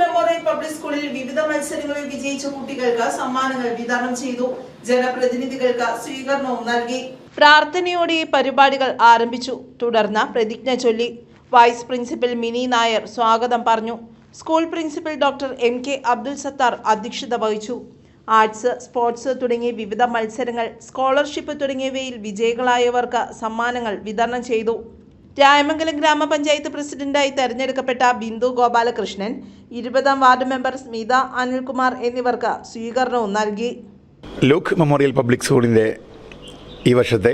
Memorial public സ്കൂളിൽ വിവിധ മത്സരങ്ങളിൽ വിജയിച്ച കുട്ടികൾക്ക് സമ്മാനങ്ങൾ വിതരണം ചെയ്തു. ജനപ്രതിനിധികൾക്ക് സ്വീകരണവും നൽകി. പ്രാർത്ഥനയോടെ പരിപാടികൾ ആരംഭിച്ചു. തുടർന്ന് പ്രതിജ്ഞ ചൊല്ലി. വൈസ് പ്രിൻസിപ്പൽ മിനി നായർ സ്വാഗതം പറഞ്ഞു. School principal doctor M K Abdul Sathar അധ്യക്ഷത വഹിച്ചു. ആർട്സ് സ്പോർട്സ് തുടങ്ങിയ വിവിധ മത്സരങ്ങൾ സ്കോളർഷിപ്പ് തുടങ്ങിയവയിൽ വിജയികളായവർക്ക് സമ്മാനങ്ങൾ വിതരണം ചെയ്തു. രായമംഗലം ഗ്രാമപഞ്ചായത്ത് പ്രസിഡന്റായി തെരഞ്ഞെടുക്കപ്പെട്ട ബിന്ദു ഗോപാലകൃഷ്ണൻ ഇരുപതാം വാർഡ് മെമ്പർ സ്മിത അനിൽകുമാർ എന്നിവർക്ക് സ്വീകരണവും നൽകി. ലൂക്ക് മെമ്മോറിയൽ പബ്ലിക് സ്കൂളിന്റെ ഈ വർഷത്തെ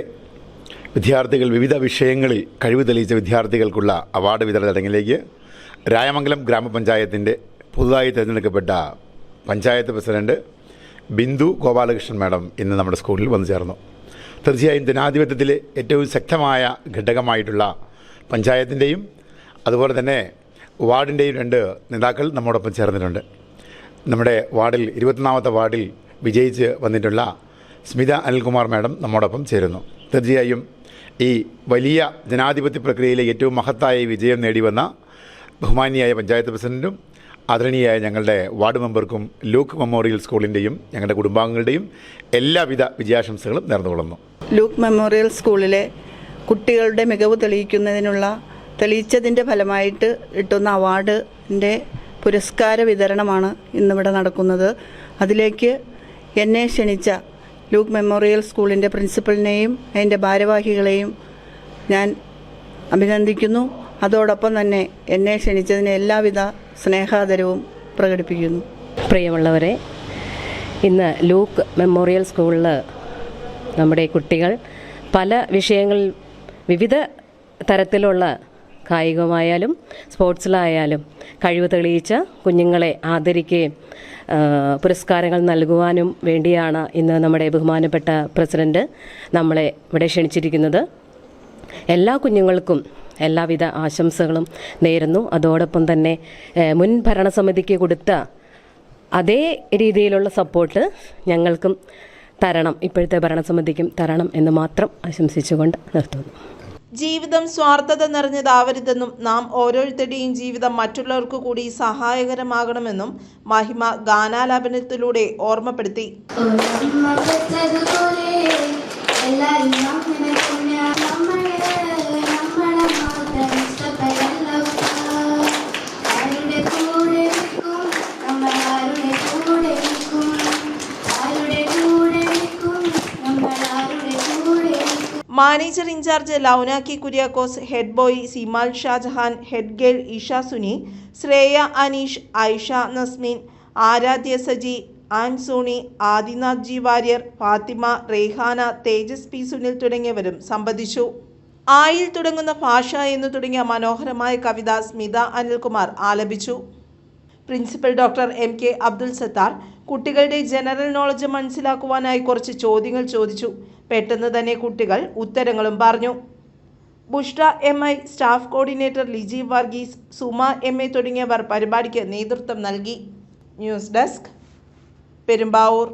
വിദ്യാർത്ഥികൾ വിവിധ വിഷയങ്ങളിൽ കഴിവ് തെളിയിച്ച വിദ്യാർത്ഥികൾക്കുള്ള അവാർഡ് വിതരണ ചടങ്ങിലേക്ക് രായമംഗലം ഗ്രാമപഞ്ചായത്തിന്റെ പുതുതായി തിരഞ്ഞെടുക്കപ്പെട്ട പഞ്ചായത്ത് പ്രസിഡന്റ് ബിന്ദു ഗോപാലകൃഷ്ണൻ മാഡം ഇന്ന് നമ്മുടെ സ്കൂളിൽ വന്നു ചേർന്നു. തീർച്ചയായും ജനാധിപത്യത്തിലെ ഏറ്റവും ശക്തമായ ഘടകമായിട്ടുള്ള പഞ്ചായത്തിന്റെയും അതുപോലെ തന്നെ വാർഡിന്റെയും രണ്ട് നേതാക്കൾ നമ്മോടൊപ്പം ചേർന്നിട്ടുണ്ട്. നമ്മുടെ വാർഡിൽ ഇരുപത്തൊന്നാമത്തെ വാർഡിൽ വിജയിച്ച് വന്നിട്ടുള്ള സ്മിത അനിൽകുമാർ മാഡം നമ്മോടൊപ്പം ചേരുന്നു. തീർച്ചയായും ഈ വലിയ ജനാധിപത്യ പ്രക്രിയയിലെ ഏറ്റവും മഹത്തായ വിജയം നേടിവന്ന ബഹുമാനിയായ പഞ്ചായത്ത് പ്രസിഡന്റും ആദരണീയായ ഞങ്ങളുടെ വാർഡ് മെമ്പർക്കും ലൂക്ക് മെമ്മോറിയൽ സ്കൂളിന്റെയും ഞങ്ങളുടെ കുടുംബാംഗങ്ങളുടെയും എല്ലാവിധ വിജയാശംസകളും നേർന്നുകൊള്ളുന്നു. ലൂക്ക് മെമ്മോറിയൽ സ്കൂളിലെ കുട്ടികളുടെ മികവ് തെളിയിക്കുന്നതിനുള്ള തെളിയിച്ചതിന്റെ ഫലമായിട്ട് കിട്ടുന്ന അവാർഡിന്റെ പുരസ്കാര വിതരണമാണ് ഇന്നിവിടെ നടക്കുന്നത്. അതിലേക്ക് എന്നെ ക്ഷണിച്ച ലൂക്ക് മെമ്മോറിയൽ സ്കൂളിന്റെ പ്രിൻസിപ്പലിനെയും അതിന്റെ ഭാരവാഹികളെയും ഞാൻ അഭിനന്ദിക്കുന്നു. അതോടൊപ്പം തന്നെ എന്നെ ക്ഷണിച്ചതിന് എല്ലാവിധ സ്നേഹാദരവും പ്രകടിപ്പിക്കുന്നു. പ്രിയമുള്ളവരെ ഇന്ന് ലൂക്ക് മെമ്മോറിയൽ സ്കൂളിൽ നമ്മുടെ കുട്ടികൾ പല വിഷയങ്ങളിൽ വിവിധ തരത്തിലുള്ള കായികമായാലും സ്പോർട്സിലായാലും കഴിവ് തെളിയിച്ച കുഞ്ഞുങ്ങളെ ആദരിക്കുകയും പുരസ്കാരങ്ങൾ നൽകുവാനും വേണ്ടിയാണ് ഇന്ന് നമ്മുടെ ബഹുമാനപ്പെട്ട പ്രസിഡന്റ് നമ്മളെ ഇവിടെ ക്ഷണിച്ചിരിക്കുന്നത്. എല്ലാ കുഞ്ഞുങ്ങൾക്കും എല്ലാവിധ ആശംസകളും നേരുന്നു. അതോടൊപ്പം തന്നെ മുൻ ഭരണസമിതിക്ക് കൊടുത്ത അതേ രീതിയിലുള്ള സപ്പോർട്ട് ഞങ്ങൾക്കും തരണം. ഇപ്പോഴത്തെ ഭരണസമിതിക്കും തരണം എന്ന് മാത്രം ആശംസിച്ചുകൊണ്ട് നിർത്തുന്നു. ജീവിതം സ്വാർത്ഥത നിറഞ്ഞതാവരുതെന്നും നാം ഓരോരുത്തരുടെയും ജീവിതം മറ്റുള്ളവർക്ക് കൂടി സഹായകരമാകണമെന്നും മഹിമ ഗാനാലാപനത്തിലൂടെ ഓർമ്മപ്പെടുത്തി. Manager in charge ലൗനാക്കി Kuriakose head boy Simal Shajahan head girl Isha Suni Shreya Aneesh Aisha Nasmeen Aaradhya Saji Ansony Adinath G Warrier Fathima Rehana Tejas P Sunil തുടങ്ങിയവരും സംബന്ധിച്ചു. ആയിൽ തുടങ്ങുന്ന ഭാഷ എന്നു തുടങ്ങിയ മനോഹരമായ കവിത സ്മിത അനിൽകുമാർ ആലപിച്ചു. Principal doctor M K Abdul Sathar കുട്ടികളുടെ general knowledge മനസ്സിലാക്കുവാനായി കുറച്ച് ചോദ്യങ്ങൾ ചോദിച്ചു. പെട്ടെന്ന് തന്നെ കുട്ടികൾ ഉത്തരങ്ങളും പറഞ്ഞു. Bushra M I staff coordinator Liji Varghese Suma M A തുടങ്ങിയവർ പരിപാടിക്ക് നേതൃത്വം നൽകി. News desk Perumbavoor.